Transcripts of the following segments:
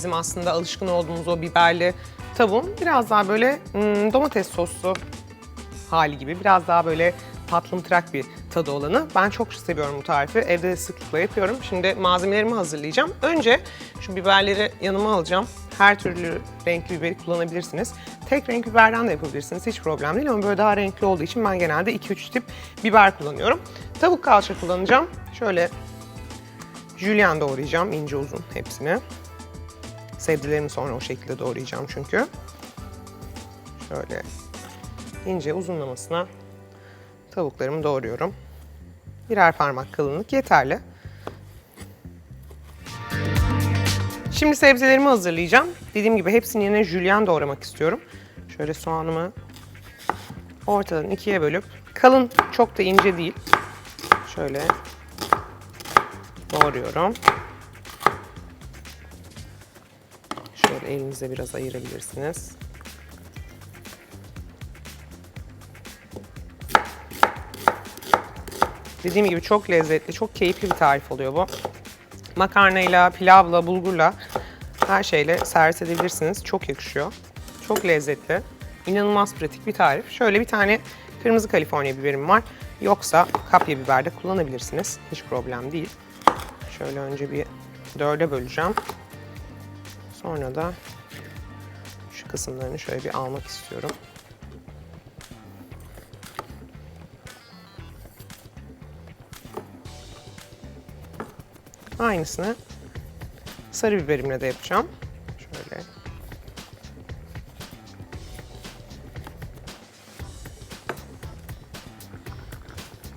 bizim aslında alışkın olduğumuz o biberli tavuğun biraz daha böyle hmm, domates soslu hali gibi biraz daha böyle tatlımtırak bir tadı olanı. Ben çok seviyorum bu tarifi. Evde de sıklıkla yapıyorum. Şimdi malzemelerimi hazırlayacağım. Önce şu biberleri yanıma alacağım. Her türlü renkli biberi kullanabilirsiniz. Tek renk biberden de yapabilirsiniz. Hiç problem değil ama böyle daha renkli olduğu için ben genelde 2-3 tip biber kullanıyorum. Tavuk kalça kullanacağım. Şöyle jülyen doğrayacağım ince uzun hepsini. Sebzelerimi sonra o şekilde doğrayacağım çünkü. Şöyle ince uzunlamasına tavuklarımı doğruyorum. Birer parmak kalınlık yeterli. Şimdi sebzelerimi hazırlayacağım. Dediğim gibi hepsini yine jülyen doğramak istiyorum. Şöyle soğanımı ortadan ikiye bölüp kalın çok da ince değil. Şöyle doğruyorum. Şöyle elinizle biraz ayırabilirsiniz. Dediğim gibi çok lezzetli, çok keyifli bir tarif oluyor bu. Makarnayla, pilavla, bulgurla her şeyle servis edebilirsiniz. Çok yakışıyor. Çok lezzetli. İnanılmaz pratik bir tarif. Şöyle bir tane kırmızı Kaliforniya biberim var. Yoksa kapya biber de kullanabilirsiniz. Hiç problem değil. Şöyle önce bir dörde böleceğim. Sonra da şu kısımlarını şöyle bir almak istiyorum. Aynısını sarı biberimle de yapacağım. Şöyle.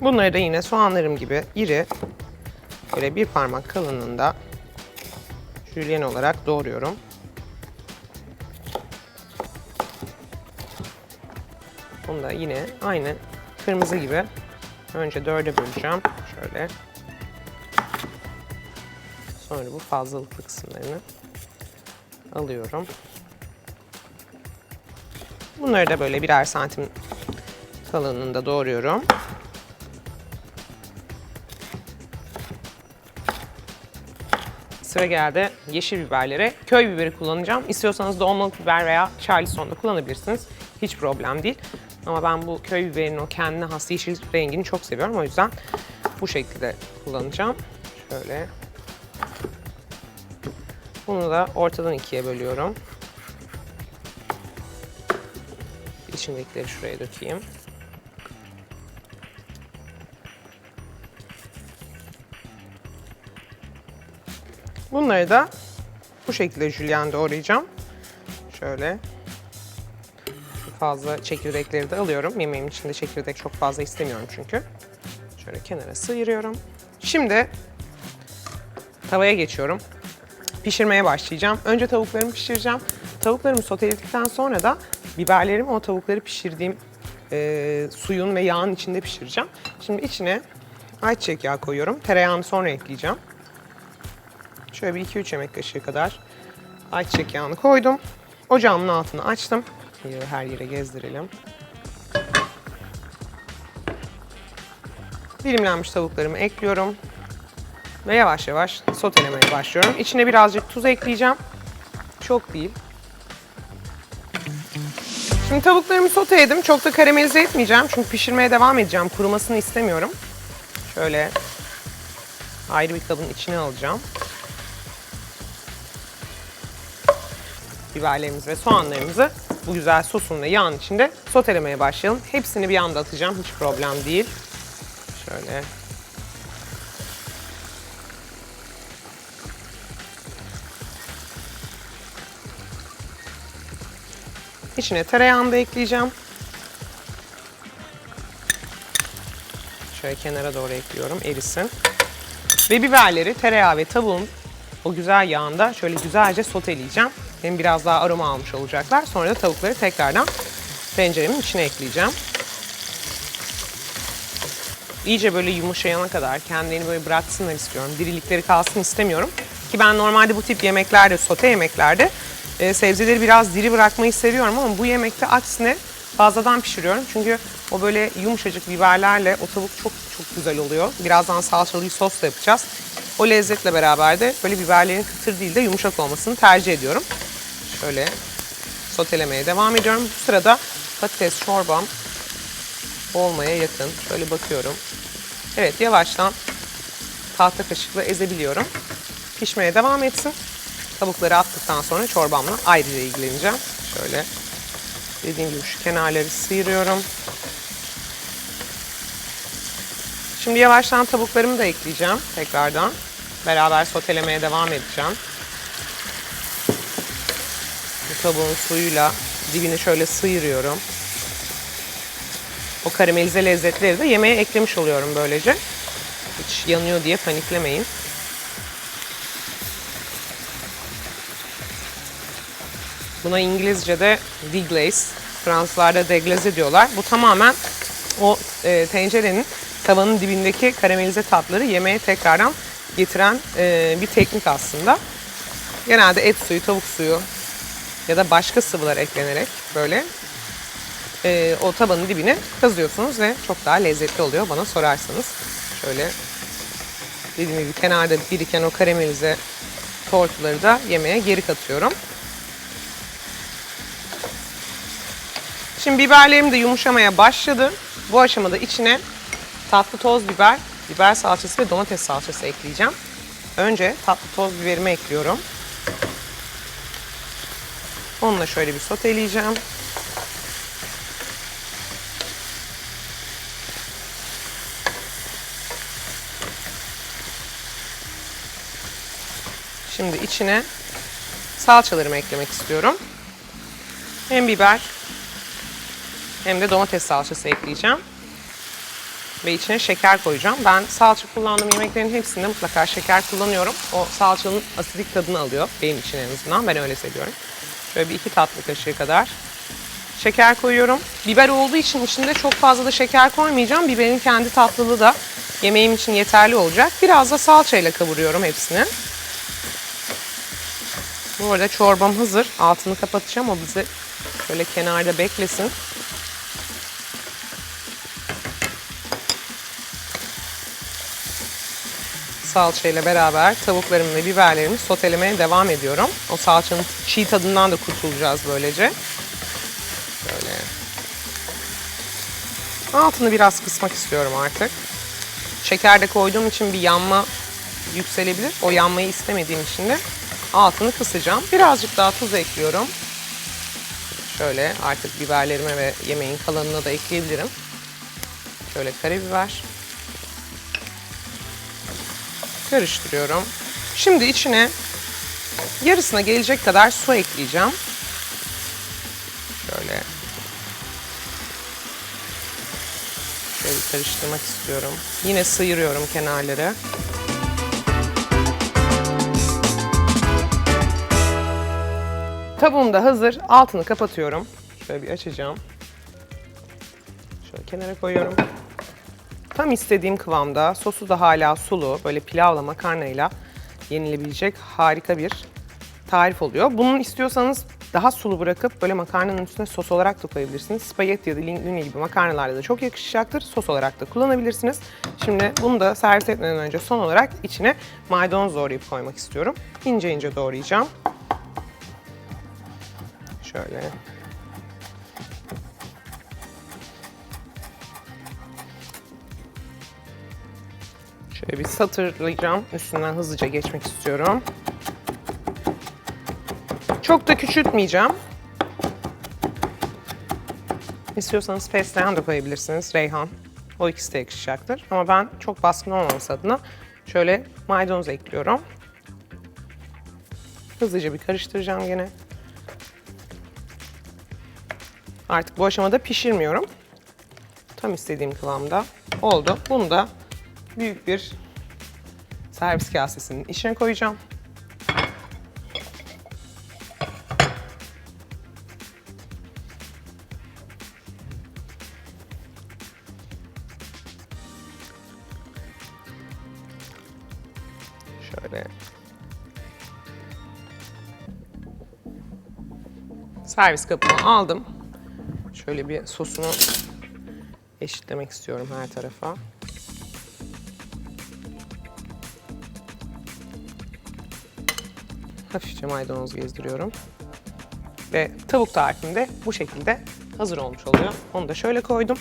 Bunları da yine soğanlarım gibi iri, böyle bir parmak kalınlığında jülyen olarak doğruyorum. Bunu da yine aynı kırmızı gibi önce dörde böleceğim. Şöyle. Sonra bu fazlalıklı kısımlarını alıyorum. Bunları da böyle birer santim kalınlığında doğruyorum. Sıra geldi yeşil biberlere. Köy biberi kullanacağım. İstiyorsanız dolmalık biber veya charleston da kullanabilirsiniz. Hiç problem değil. Ama ben bu köy biberinin o kendine has yeşil rengini çok seviyorum. O yüzden bu şekilde kullanacağım. Şöyle bunu da ortadan ikiye bölüyorum. İçindekileri şuraya dökeyim. Bunları da bu şekilde jülyen doğrayacağım. Şöyle. Fazla çekirdekleri de alıyorum. Yemeğimin içinde çekirdek çok fazla istemiyorum çünkü. Şöyle kenara sıyırıyorum. Şimdi tavaya geçiyorum pişirmeye başlayacağım. Önce tavuklarımı pişireceğim. Tavuklarımı soteledikten sonra da biberlerimi o tavukları pişirdiğim e, suyun ve yağın içinde pişireceğim. Şimdi içine ayçiçek yağı koyuyorum. Tereyağını sonra ekleyeceğim. Şöyle bir 2-3 yemek kaşığı kadar ayçiçek yağını koydum. Ocağımın altını açtım. Her yere gezdirelim. Dilimlenmiş tavuklarımı ekliyorum ve yavaş yavaş sotelemeye başlıyorum. İçine birazcık tuz ekleyeceğim. Çok değil. Şimdi tavuklarımı soteledim. Çok da karamelize etmeyeceğim çünkü pişirmeye devam edeceğim. Kurumasını istemiyorum. Şöyle ayrı bir kabın içine alacağım. Biberlerimizi ve soğanlarımızı bu güzel sosun ve yağın içinde sotelemeye başlayalım. Hepsini bir anda atacağım. Hiç problem değil. Şöyle İçine tereyağını da ekleyeceğim. Şöyle kenara doğru ekliyorum erisin. Ve biberleri tereyağı ve tavuğun o güzel yağında şöyle güzelce soteleyeceğim. Hem biraz daha aroma almış olacaklar. Sonra da tavukları tekrardan tenceremin içine ekleyeceğim. İyice böyle yumuşayana kadar kendini böyle bıraksınlar istiyorum. Dirilikleri kalsın istemiyorum. Ki ben normalde bu tip yemeklerde, sote yemeklerde e, sebzeleri biraz diri bırakmayı seviyorum ama bu yemekte aksine fazladan pişiriyorum. Çünkü o böyle yumuşacık biberlerle o tavuk çok çok güzel oluyor. Birazdan salçalı sos da yapacağız. O lezzetle beraber de böyle biberlerin kıtır değil de yumuşak olmasını tercih ediyorum. Şöyle sotelemeye devam ediyorum. Bu sırada patates çorbam olmaya yakın. Şöyle bakıyorum. Evet yavaştan tahta kaşıkla ezebiliyorum. Pişmeye devam etsin. Tavukları attıktan sonra çorbamla ayrıca ilgileneceğim. Şöyle dediğim gibi şu kenarları sıyırıyorum. Şimdi yavaştan tavuklarımı da ekleyeceğim tekrardan. Beraber sotelemeye devam edeceğim. Bu tavuğun suyuyla dibini şöyle sıyırıyorum. O karamelize lezzetleri de yemeğe eklemiş oluyorum böylece. Hiç yanıyor diye paniklemeyin. Buna İngilizce'de deglaze, Fransızlarda deglaze diyorlar. Bu tamamen o e, tencerenin tavanın dibindeki karamelize tatları yemeğe tekrardan getiren e, bir teknik aslında. Genelde et suyu, tavuk suyu ya da başka sıvılar eklenerek böyle e, o tabanın dibine kazıyorsunuz ve çok daha lezzetli oluyor bana sorarsanız. Şöyle dediğim gibi kenarda biriken o karamelize tortuları da yemeğe geri katıyorum. Şimdi biberlerim de yumuşamaya başladı. Bu aşamada içine tatlı toz biber, biber salçası ve domates salçası ekleyeceğim. Önce tatlı toz biberimi ekliyorum. Onunla şöyle bir soteleyeceğim. Şimdi içine salçalarımı eklemek istiyorum. Hem biber hem de domates salçası ekleyeceğim. Ve içine şeker koyacağım. Ben salça kullandığım yemeklerin hepsinde mutlaka şeker kullanıyorum. O salçanın asidik tadını alıyor. Benim için en azından. Ben öyle seviyorum. Şöyle bir iki tatlı kaşığı kadar şeker koyuyorum. Biber olduğu için içinde çok fazla da şeker koymayacağım. Biberin kendi tatlılığı da yemeğim için yeterli olacak. Biraz da salçayla kavuruyorum hepsini. Bu arada çorbam hazır. Altını kapatacağım. O bizi şöyle kenarda beklesin. Salçayla beraber tavuklarımı ve biberlerimi sotelemeye devam ediyorum. O salçanın çiğ tadından da kurtulacağız böylece. Böyle. Altını biraz kısmak istiyorum artık. Şeker de koyduğum için bir yanma yükselebilir. O yanmayı istemediğim için de altını kısacağım. Birazcık daha tuz ekliyorum. Şöyle artık biberlerime ve yemeğin kalanına da ekleyebilirim. Şöyle karabiber. Karıştırıyorum. Şimdi içine yarısına gelecek kadar su ekleyeceğim. Şöyle. Şöyle karıştırmak istiyorum. Yine sıyırıyorum kenarları. Tavuğum da hazır. Altını kapatıyorum. Şöyle bir açacağım. Şöyle kenara koyuyorum. Tam istediğim kıvamda. Sosu da hala sulu. Böyle pilavla makarnayla yenilebilecek harika bir tarif oluyor. Bunun istiyorsanız daha sulu bırakıp böyle makarnanın üstüne sos olarak da koyabilirsiniz. Spagetti ya da linguine gibi makarnalarda da çok yakışacaktır. Sos olarak da kullanabilirsiniz. Şimdi bunu da servis etmeden önce son olarak içine maydanoz doğrayıp koymak istiyorum. İnce ince doğrayacağım. Şöyle Şöyle bir satırlayacağım. Üstünden hızlıca geçmek istiyorum. Çok da küçültmeyeceğim. İstiyorsanız fesleğen de koyabilirsiniz. Reyhan. O ikisi de yakışacaktır. Ama ben çok baskın olmaması adına şöyle maydanoz ekliyorum. Hızlıca bir karıştıracağım gene. Artık bu aşamada pişirmiyorum. Tam istediğim kıvamda oldu. Bunu da büyük bir servis kasesinin içine koyacağım. Şöyle servis kabıma aldım. Şöyle bir sosunu eşitlemek istiyorum her tarafa. Hafifçe maydanoz gezdiriyorum. Ve tavuk tarifim de bu şekilde hazır olmuş oluyor. Onu da şöyle koydum.